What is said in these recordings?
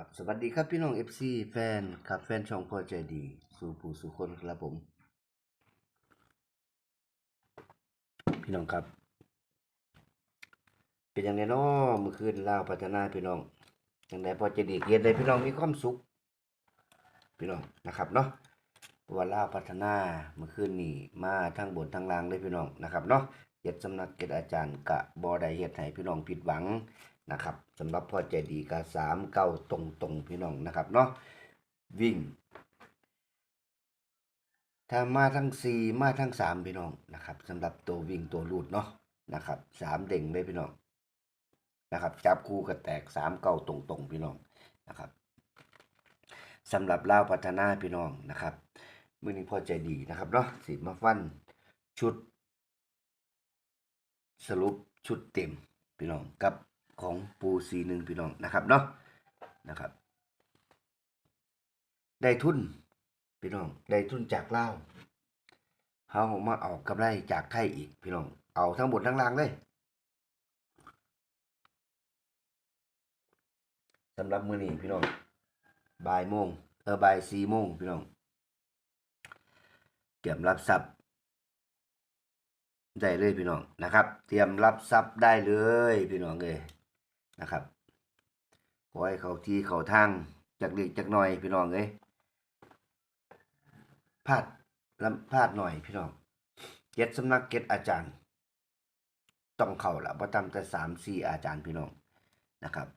ครับสวัสดีครับพี่น้อง FC แฟนครับแฟนช่องพอใจดี สู่ผู้สู่คนครับผม พี่น้องครับ เป็นย่างไรเนาะเมื่อคืนลาวพัฒนาพี่น้องอย่างไรพอใจดีเกียรติพี่น้องมีความสุข พี่น้องนะครับเนาะว่าลาวพัฒนาเมื่อคืนนี้มาทั้งบนทั้งล่างเลยพี่น้องนะครับเนาะเจ็ดสำนักเจ็ดอาจารย์กะบ่ได้เฮ็ดให้พี่น้องผิดหวัง นะครับสำหรับพ่อใจดีก็สามเก้าตรงตรงพี่น้องนะครับเนาะวิ่ง ถ้ามาทั้งสี่มาทั้งสามพี่น้องนะครับสำหรับตัววิ่งตัวรูดเนาะนะครับสามเด่งเลยพี่น้องนะครับจับคู่ก็แตกสามเก้าตรงตรงพี่น้องนะครับสำหรับเล่าวพัฒนาพี่น้องนะครับมือนี้พ่อใจดีนะครับเนาะสิมาฟันชุด สรุปชุดเต็มพี่น้องกับ ของปูซีหนึ่งพี่น้องนะครับเนาะนะครับ ได้ทุนพี่น้องได้ทุนจากเล่าเขามาเอากำไรจากไทยอีกพี่น้องเอาทั้งหมดทั้งล่างเลยสำหรับมือนี้พี่น้องบ่ายโมงเออบ่ายสี่โมงพี่น้องเตรียมรับทรัพย์ได้เลยพี่น้องนะครับ เตรียมรับทรัพย์ได้เลยพี่น้องเลย นะครับขอให้เขาที่เขาทางจากเล็กจากหน่อยพี่น้องเลยพลาดลำพลาดหน่อยพี่น้องเก็ดสำนักเก็ดอาจารย์ ต้องเข้าละประจำแต่สามสี่อาจารย์พี่น้องนะครับ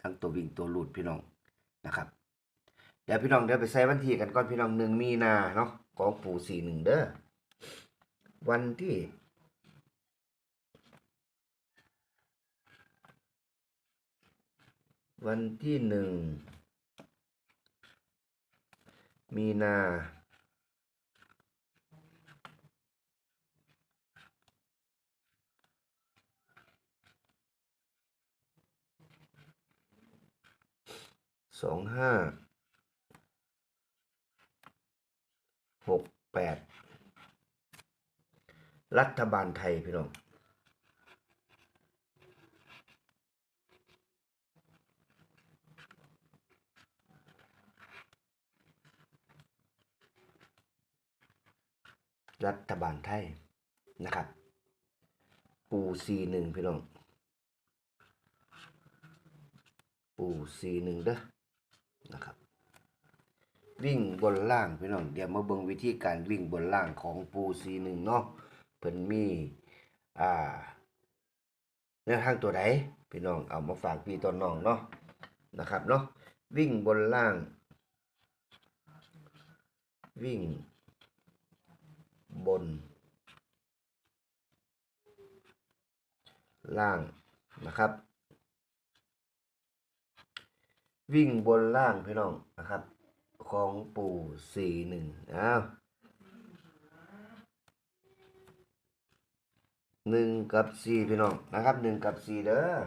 ทั้งตัววิ่งตัวหลุดพี่น้องนะครับ เดี๋ยวพี่น้องเดี๋ยวไปใส่วันที่กันก่อนพี่น้องหนึ่งมีนาเนาะของปู่สี่หนึ่งเด้อวันที่ วันที่หนึ่งมีนา สองห้า หกแปด รัฐบาลไทยพี่น้อง รัฐบาลไทยนะครับ ปูซีหนึ่งพี่น้อง ปูซีหนึ่งเด้อนะครับ วิ่งบนล่างพี่น้อง เดี๋ยวมาเบิ่งวิธีการวิ่งบนล่างของปูซีหนึ่งเนาะเพิ่นมี อ่าแนวทางตัวไหนพี่น้องเอามาฝากพี่ต้นน้องเนาะนะครับเนาะวิ่งบนล่าง วิ่ง บน ล่างนะครับ วิ่งบนล่างพี่น้องนะครับ ของปู่สี่หนึ่งอ้าวหนึ่งกับสี่พี่น้องนะครับหนึ่งกับสี่เด้อ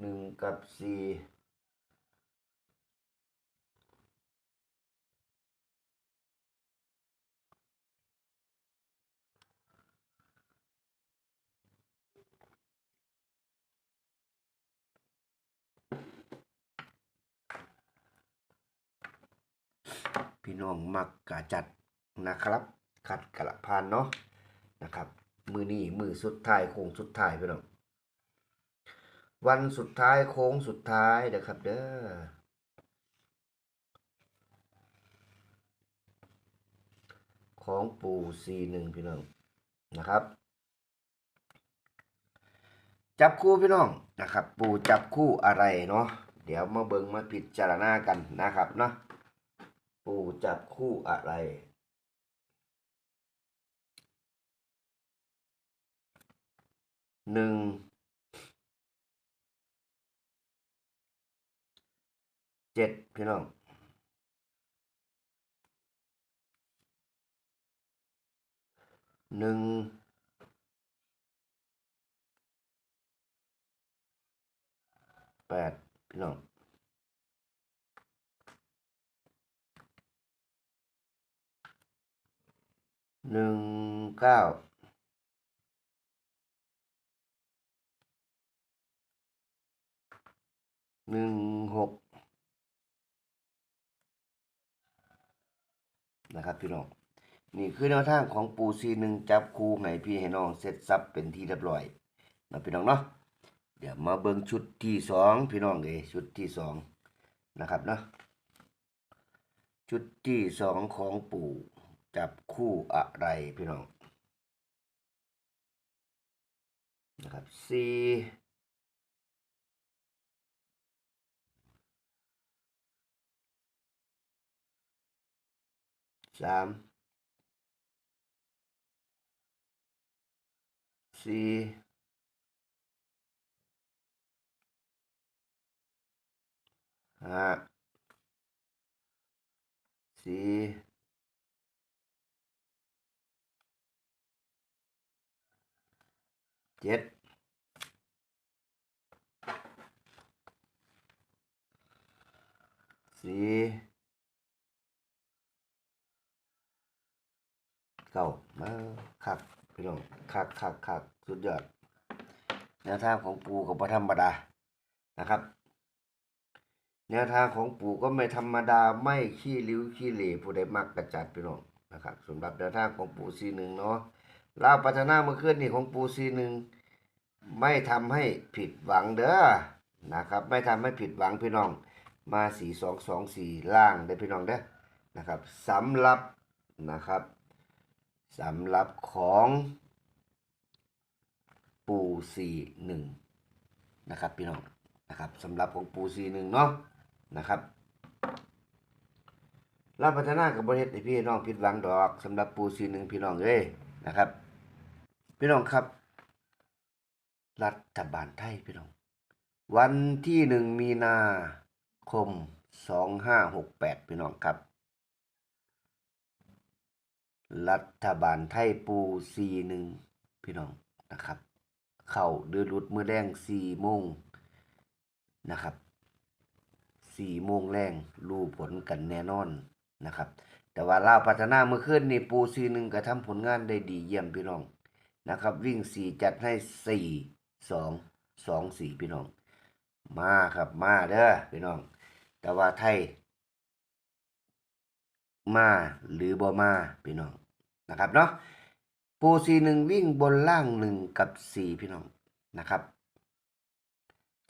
หนึ่งกับสี่ พี่น้องมักกะจัดนะครับ ขัดกระพานเนาะนะครับ มือนี้มือสุดท้ายโค้งสุดท้ายพี่น้องวันสุดท้ายโค้งสุดท้ายนะครับ เด้อของปู่ซีหนึ่งพี่น้องนะครับ จับคู่พี่น้องนะครับ ปู่จับคู่อะไรเนาะเดี๋ยวมาเบิงมาพิจารณากันนะครับเนาะ ปู่จับคู่อะไร หนึ่ง เจ็ดพี่น้องหนึ่งแปดพี่น้อง หนึ่งเก้าหนึ่งหกนะครับพี่น้อง นี่คือแนวทางของปูซีหนึ่งจับคู่ให้พี่ให้น้องเสร็จสับเป็นที่เรียบร้อยนะพี่น้องเนาะเดี๋ยวมาเบิ่งชุดที่สองพี่น้องเอยชุดที่สองนะครับเนาะชุดที่สองของปู่ จับคู่อะไรพี่น้องนะครับสี่สามสี่ห้าสี่ เจ็ดสี่เก้ามาคักพี่น้องคักคักคักสุดยอดแนวทางของปูก็บ่ธรรมดานะครับ แนวทางของปู่ก็ไม่ธรรมดาไม่ขี้ริ้วขี้เหร่ผู้ใดมักกระจัดพี่น้องนะครับสำหรับแนวทางของปู่ซีหนึ่งเนาะ ลาวพัฒนาเมื่อคืนนี่ของปูซีหนึ่งไม่ทำให้ผิดหวังเด้อนะครับ ไม่ทำให้ผิดหวังพี่น้องมาสี่สองสองสี่ล่างได้พี่น้องเด้อนะครับสำหรับนะครับสำหรับของปู่สี่หนึ่งนะครับพี่น้องนะครับสำหรับของปู่สี่หนึ่งเนาะนะครับรับพัฒนากับบริเทศให้พี่น้องผิดหวังดอกสำหรับปูซีหนึ่งพี่น้องเอ้ยนะครับ พี่น้องครับ รัฐบาลไทยพี่น้อง วันที่หนึ่งมีนาคมสองห้าหกแปดพี่น้องครับ รัฐบาลไทยปูซีหนึ่งพี่น้องนะครับ เข้าเดือดรุดมือแดงสี่โมงนะครับสี่โมงแรงรู้ผลกันแน่นอนนะครับ แต่ว่าลาวพัฒนาเมื่อคืนนี่ปูซีหนึ่งก็ทำผลงานได้ดีเยี่ยมพี่น้อง นะครับ วิ่งสี่จัดให้สี่สองสองสี่พี่น้อง มาครับมาเด้อพี่น้อง แต่ว่าไทย มาหรือบ่มาพี่น้องนะครับเนาะปูซีหนึ่งวิ่งบนล่างหนึ่งกับสี่พี่น้องนะครับ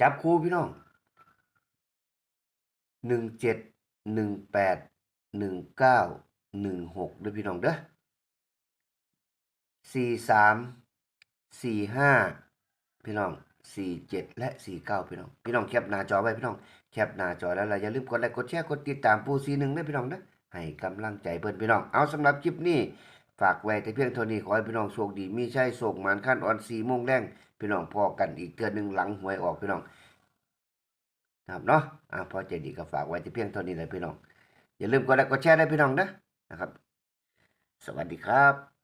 จับคู่พี่น้องหนึ่งเจ็ดหนึ่งแปดหนึ่งเก้าหนึ่งหกด้วยพี่น้องเด้อ สี่สามสี่ห้าพี่น้องสี่เจ็ดและสี่เก้าพี่น้อง พี่น้องแคปหน้าจอไว้พี่น้องแคปหน้าจอแล้วเราอย่าลืมกดไลค์กดแชร์กดติดตามปูซีหนึ่งด้วยพี่น้องเด้อให้กำลังใจเพื่อนพี่น้องเอาสำหรับคลิปนี้ฝากไว้แต่เพียงเท่านี้ขอให้พี่น้องโชคดีมีใช่โศกหมานขั้นออนซีโมงแรงพี่น้องพอกันอีกเดือนหนึ่งหลังหวยออกพี่น้องนะครับเนาะอ่าพอใจดีก็ฝากไว้ที่เพียงเท่านี้เลยพี่น้อง อย่าลืมกดไลค์กดแชร์ได้วยพี่น้องนะนะครับ สวัสดีครับ